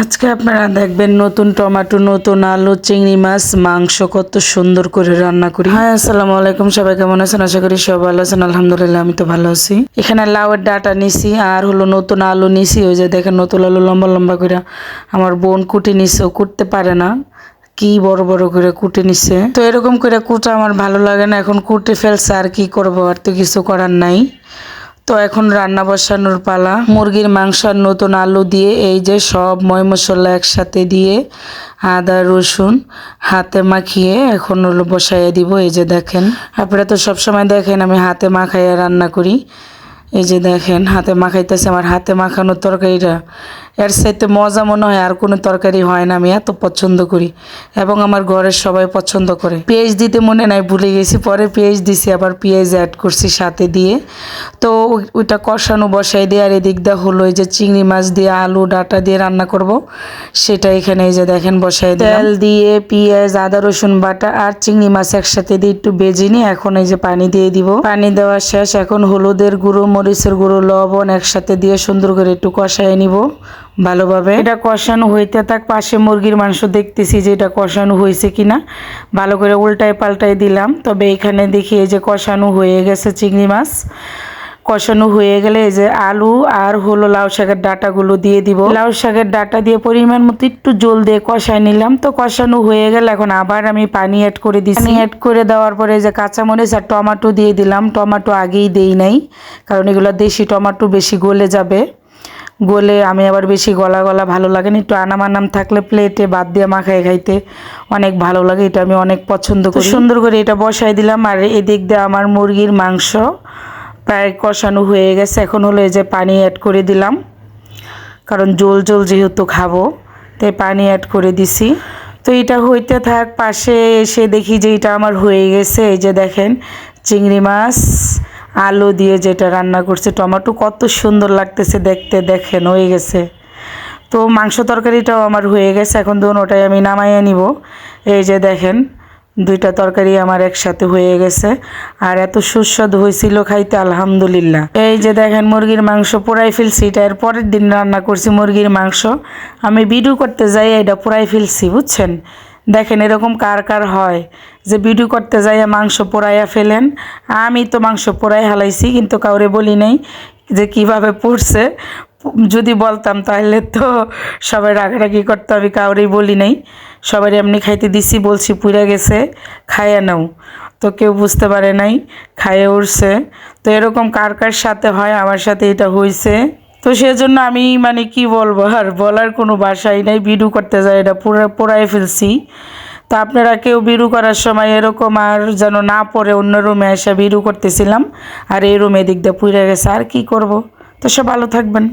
আজকে আপনারা দেখবেন নতুন টমেটো, নতুন আলু, চিংড়ি মাছ, মাংস কত সুন্দর করে রান্না করি। হ্যাঁ আসসালামু আলাইকুম। সবাই কেমন আছেন? আশা করি সবাই ভালো আছেন। আলহামদুলিল্লাহ, আমি তো ভালো আছি। এখানে লাউয়ের ডাটা নিছি আর হলো নতুন আলু নিছি। ওই যে দেখেন, নতুন আলু লম্বা লম্বা করে আমার বোন কুটি নিছে। ও কুটতে পারে না। কি বড় বড় করে কুটে নিছে। তো এরকম করে কুটা আমার ভালো লাগে না। এখন কুটে ফেলছে, আর কি করব? আর তো কিছু করার নাই। তো এখন রান্না বসানোর পালা। মুরগির মাংস আর নতুন আলু দিয়ে এই যে সব ময় মশলা একসাথে দিয়ে আদা, রসুন হাতে মাখিয়ে এখন হলো বসাইয়া দিব। এই যে দেখেন, আপনারা তো সবসময় দেখেন আমি হাতে মাখাইয়া রান্না করি। এই যে দেখেন, হাতে মাখাইতেছে আমার হাতে মাখানোর তরকারিটা। এর সাথে মজা মনে হয় আর কোনো তরকারি হয় না, আমি এত পছন্দ করি এবং আমার ঘরের সবাই পছন্দ করে। পেঁয়াজ দিতে মনে নাই, ভুলে গেছি, পরে পেঁয়াজ দিছি, আবার পেঁয়াজ অ্যাড করছি সাথে দিয়ে। তো ওই- ওইটা কষানো বসাই দিয়ে, আর এদিক দিয়ে হলো এই যে চিংড়ি মাছ দিয়ে, আলু, ডাটা দিয়ে রান্না করব। সেটা এখানে এই যে দেখেন বসাই। তেল দিয়ে পেঁয়াজ, আদা, রসুন, বাটা আর চিংড়ি মাছ একসাথে দিয়ে একটু বেজে নিয়ে এখন এই যে পানি দিয়ে দিব। পানি দেওয়া শেষ, এখন হলুদের গুঁড়ো মরিচের গুঁড়ো, লবণ একসাথে দিয়ে সুন্দর করে একটু কষায় নিব ভালোভাবে। এটা কষানো হইতে থাক, পাশে মুরগির মাংস দেখতেছি যে এটা কষানো হয়েছে কিনা। ভালো করে উল্টায় পাল্টায় দিলাম, তবে এখানে দেখি এই যে কষানো হয়ে গেছে চিংড়ি মাছ। কষানো হয়ে গেলে এই যে আলু আর হলো লাউ শাকের ডাটাগুলো দিয়ে দিব। লাউ শাকের ডাটা দিয়ে পরিমাণ মতো একটু জল দিয়ে কষায় নিলাম। তো কষানো হয়ে গেলে এখন আবার আমি পানি অ্যাড করে দিচ্ছি পানি অ্যাড করে দেওয়ার পরে এই যে কাঁচামরিচ আর টমেটো দিয়ে দিলাম। টমেটো আগেই দেই নাই কারণ এগুলো দেশি টমেটো বেশি গলে যাবে। গলে আমি আবার বেশি গলা গলা ভালো লাগে না একটু আনাম আনাম থাকলে প্লেটে বাদ দিয়ে মাখায় খাইতে অনেক ভালো লাগে এটা আমি অনেক পছন্দ করি। সুন্দর করে এটা বসাই দিলাম আর এদিক দিয়ে আমার মুরগির মাংস। প্রায় কষানো হয়ে গেছে। এখন হলো এই যে পানি অ্যাড করে দিলাম। কারণ জল জল যেহেতু খাব, তাই পানি অ্যাড করে দিছি। তো এটা হইতে থাক, পাশে এসে দেখি যে এটা আমার হয়ে গেছে। এই যে দেখেন, চিংড়ি মাছ, আলু দিয়ে যেটা রান্না করছে, টমেটো কত সুন্দর লাগতেছে দেখতে, দেখেন, হয়ে গেছে। তো মাংস তরকারিটাও আমার হয়ে গেছে। এখন ধরুন ওটাই আমি নামাইয়ে নিব। এই যে দেখেন দুইটা তরকারি আমার একসাথে হয়ে গেছে। আর এত সুস্বাদু হয়েছিল খাইতে, আলহামদুলিল্লাহ। এই যে দেখেন, মুরগির মাংস পোড়াই ফেলছি। এটা এর পরের দিন রান্না করছি মুরগির মাংস। আমি ভিডিও করতে যাই, এটা পোড়াই ফেলছি, বুঝছেন? দেখেন এরকম কার কার হয় যে ভিডিও করতে যাইয়া মাংস পোড়াইয়া ফেলেন। আমি তো মাংস পোড়াই হালাইছি, কিন্তু কাউরে বলি নাই যে কীভাবে পড়ছে। যদি বলতাম তাহলে তো সবাই রাগারাগি করতে, আমি কাউরেই বলি নাই। সবাই এমনি খাইতে দিছি, বলছি পুড়ে গেছে, খাইয়া নাও। তো কেউ বুঝতে পারে নাই, খাইয়ে উঠছে। তো এরকম কার কার সাথে হয়, আমার সাথে এটা হয়েছে তো সেজন্য আমি মানে কি বলব, আর বলার কোনো বাসাই নাই বিডু করতে যায় এটা পুরো পোড়াই ফেলছি। তো আপনারা কেউ বিরু করার সময় এরকম আর যেন না পড়ে, অন্য রুমে এসে বিরু করতেছিলাম, আর এই রুমে দিক দিয়ে পুড়ে গেছে, আর কি করব? তো সব ভালো থাকবেন।